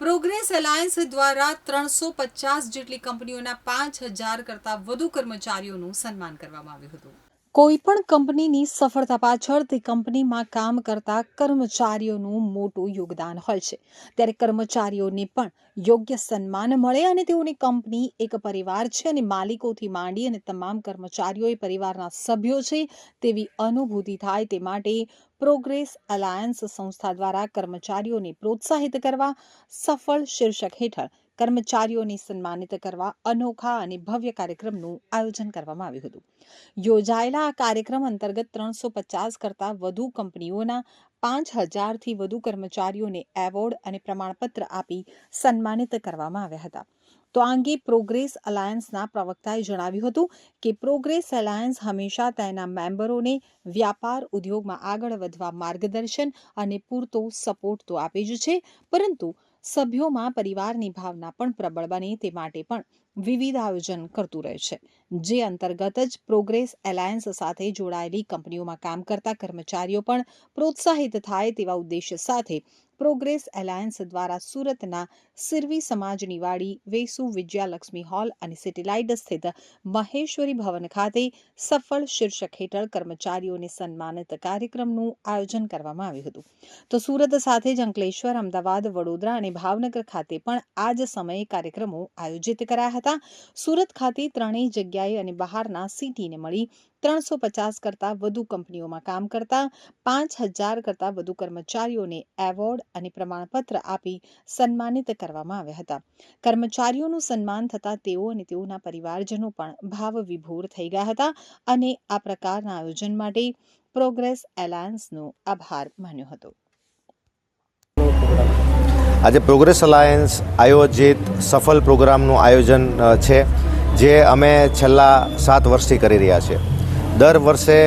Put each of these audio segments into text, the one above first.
Progress alliance દ્વારા ત્રણસો પચાસ જેટલી કંપનીઓના પાંચ હજાર કરતાં વધુ કર્મચારીઓનું સન્માન કરવામાં આવ્યું હતું. કોઈ પણ કંપનીની સફળતા પાછળ તે કંપનીમાં કામ કરતા કર્મચારીઓનું મોટું યોગદાન હોય છે. ત્યારે કર્મચારીઓને પણ યોગ્ય સન્માન મળે અને તેઓની કંપની એક પરિવાર છે અને માલિકોથી માંડી અને તમામ કર્મચારીઓ એ પરિવારના સભ્યો છે તેવી અનુભૂતિ થાય તે માટે પ્રોગ્રેસ અલાયન્સ સંસ્થા દ્વારા કર્મચારીઓને પ્રોત્સાહિત કરવા સફળ શીર્ષક હેઠળ કર્મચારીઓને સન્માનિત કરવા, અનોખા અને ભવ્ય કાર્યક્રમનું આયોજન કરવામાં આવ્યું હતું. યોજાયેલા આ કાર્યક્રમ અંતર્ગત ત્રણસો પચાસ કરતાં વધુ કંપનીઓના પાંચ હજારથી વધુ કર્મચારીઓને એવોર્ડ અને પ્રમાણપત્ર આપી સન્માનિત કરવામાં આવ્યા હતા. તો આ અંગે પ્રોગ્રેસ અલાયન્સના પ્રવક્તાએ જણાવ્યું હતું કે પ્રોગ્રેસ અલાયન્સ હંમેશા તેના મેમ્બરોને વ્યાપાર ઉદ્યોગમાં આગળ વધવા માર્ગદર્શન અને પૂરતો સપોર્ટ તો આપે જ છે, પરંતુ સભ્યોમાં પરિવારની ભાવના પણ પ્રબળ બને તે માટે પણ વિવિધ આયોજન કરતું રહે છે. જે અંતર્ગત જ પ્રોગ્રેસ એલાયન્સ સાથે જોડાયેલી કંપનીઓમાં કામ કરતા કર્મચારીઓ પણ પ્રોત્સાહિત થાય તેવા ઉદ્દેશ્ય સાથે પ્રોગ્રેસ એલાયન્સ દ્વારા સુરતના સિરવી સમાજની વાડી, વેસુ વિજયાલક્ષ્મી હોલ અને સિટીલાઇટ સ્થિત મહેશ્વરી ભવન ખાતે સફળ શીર્ષક હેઠળ કર્મચારીઓને સન્માનિત કાર્યક્રમનું આયોજન કરવામાં આવ્યું હતું. તો સુરત સાથે જ અંકલેશ્વર, અમદાવાદ, વડોદરા અને ભાવનગર ખાતે પણ આ જ સમયે કાર્યક્રમો આયોજિત કરાયા હતા. સુરત ખાતે ત્રણેય જગ્યાએ અને બહારના સિટીને મળી ત્રણસો પચાસ કરતાં વધુ કંપનીઓમાં કામ કરતા, પાંચ હજાર કરતાં વધુ કર્મચારીઓને એવોર્ડ અને પ્રમાણપત્ર આપી સન્માનિત કરવામાં આવ્યા હતા. કર્મચારીઓનું સન્માન થતાં તેઓ અને તેઓના પરિવારજનો પણ ભાવ વિભોર થઈ ગયા હતા અને આ પ્રકારના આયોજન માટે પ્રોગ્રેસ એલાયન્સનો આભાર માન્યો હતો. આજે પ્રોગ્રેસ અલાયન્સ આયોજિત સફળ પ્રોગ્રામનું આયોજન છે, જે અમે છેલ્લા સાત વર્ષથી કરી રહ્યા છીએ. દર વર્ષે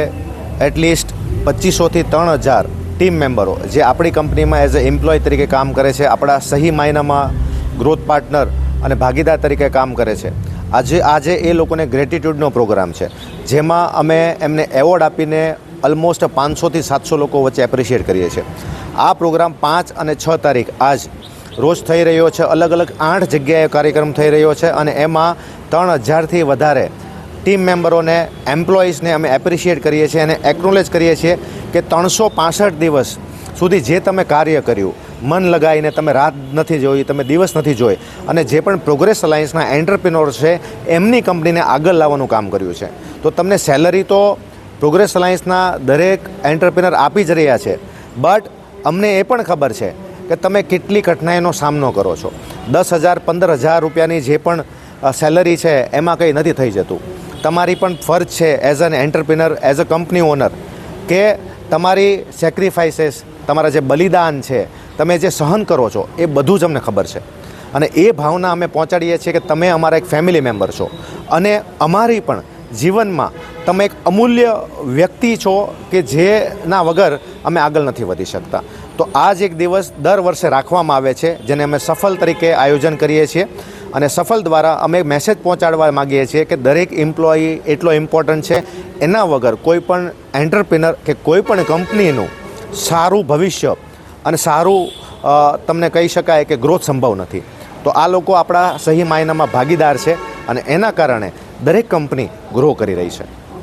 એટલીસ્ટ પચીસોથી ત્રણ હજાર ટીમ મેમ્બરો જે આપણી કંપનીમાં એઝ અ એમ્પ્લોય તરીકે કામ કરે છે, આપણા સહી માયનામાં ગ્રોથ પાર્ટનર અને ભાગીદાર તરીકે કામ કરે છે. આજે આજે એ લોકોને ગ્રેટિટ્યૂડનો પ્રોગ્રામ છે. જેમાં અમે એમને એવોર્ડ આપીને ઓલમોસ્ટ પાંચસોથી સાતસો લોકો વચ્ચે એપ્રિશિએટ કરીએ છીએ. આ પ્રોગ્રામ પાંચ અને છ તારીખ આજ રોજ થઈ રહ્યો છે. અલગ અલગ આઠ જગ્યાએ કાર્યક્રમ થઈ રહ્યો છે અને એમાં ત્રણ હજારથી વધારે ટીમ મેમ્બરોને એમ્પ્લોઈઝને અમે એપ્રિશિએટ કરીએ છીએ અને એકનોલેજ કરીએ છીએ કે ત્રણસો પાસઠ દિવસ સુધી જે તમે કાર્ય કર્યું, મન લગાવીને તમે રાત નથી જોઈ, તમે દિવસ નથી જોઈ અને જે પણ પ્રોગ્રેસ અલાયન્સના એન્ટરપ્રિનોર છે, એમની કંપનીને આગળ લાવવાનું કામ કર્યું છે. તો તમને સેલરી તો પ્રોગ્રેસ અલાયન્સના દરેક એન્ટરપ્રિનર આપી જ રહ્યા છે, બટ અમને એ પણ ખબર છે કે તમે કેટલી કઠિનાઈનો સામનો કરો છો. દસ હજાર, પંદર હજાર રૂપિયાની જે પણ સેલરી છે, એમાં કંઈ નથી થઈ જતું. તમારી પણ ફરજ છે as an entrepreneur as a company owner કે તમારી સેક્રિફાઈસીસ તમારા જે બલિદાન છે, તમે જે સહન કરો છો, એ બધું જ અમને ખબર છે. અને એ ભાવના અમે પહોંચાડીએ છીએ કે તમે અમારા એક ફેમિલી મેમ્બર છો. અને અમારી પણ જીવનમાં તમે એક અમૂલ્ય વ્યક્તિ છો કે જેના વગર અમે આગળ નથી વધી શકતા. તો આ જ એક દિવસ દર વર્ષે રાખવામાં આવે છે, જેને અમે સફળ તરીકે આયોજન કરીએ છીએ. અને સફળ દ્વારા અમે મેસેજ પહોંચાડવા માગીએ છીએ કે દરેક એમ્પ્લોયી એટલો ઇમ્પોર્ટન્ટ છે. એના વગર કોઈ પણ એન્ટરપ્રિનર કે કોઈ પણ કંપનીનું સારું ભવિષ્ય અને સારું તમને કહી શકાય કે ગ્રોથ સંભવ નથી. તો આ લોકો આપણા સહી માયનામાં ભાગીદાર છે અને એના કારણે દરેક કંપની ગ્રો કરી રહી છે.